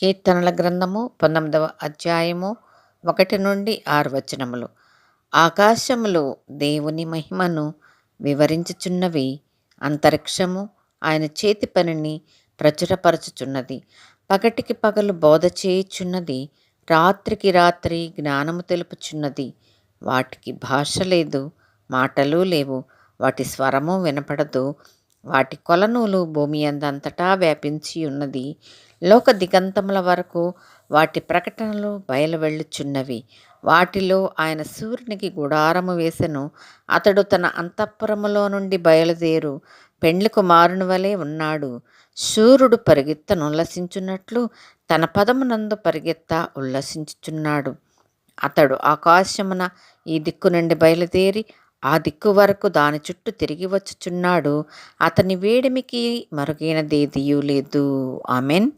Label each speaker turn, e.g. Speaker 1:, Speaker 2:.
Speaker 1: కీర్తనల గ్రంథము పంతొమ్మిదవ అధ్యాయము ఒకటి నుండి ఆరు వచనములు. ఆకాశములు దేవుని మహిమను వివరించుచున్నవి అంతరిక్షము ఆయన చేతి పనిని ప్రచురపరచుచున్నది. పగటికి పగలు బోధ చేయుచున్నది రాత్రికి రాత్రి జ్ఞానము తెలుపుచున్నది. వాటికి భాష లేదు మాటలు లేవు వాటి స్వరము వినపడదు వాటి కొలనులు భూమి అందంతటా వ్యాపించి ఉన్నది. లోక దిగంతముల వరకు వాటి ప్రకటనలు బయలువెళ్ళుచున్నవి. వాటిలో ఆయన సూర్యునికి గుడారము వేసెను. అతడు తన అంతఃపురములో నుండి బయలుదేరు. పెండ్లి కుమారుని వలె ఉన్నాడు. సూర్యుడు పరిగెత్త ఉల్లసించున్నట్లు తన పదమునందు పరిగెత్త ఉల్లసించుచున్నాడు. అతడు ఆకాశమున ఈ దిక్కు నుండి బయలుదేరి ఆ దిక్కు వరకు దాని చుట్టూ తిరిగి వచ్చుచున్నాడు. అతని వేడిమికి మరుగైనదేదియూ లేదు. ఆమెన్.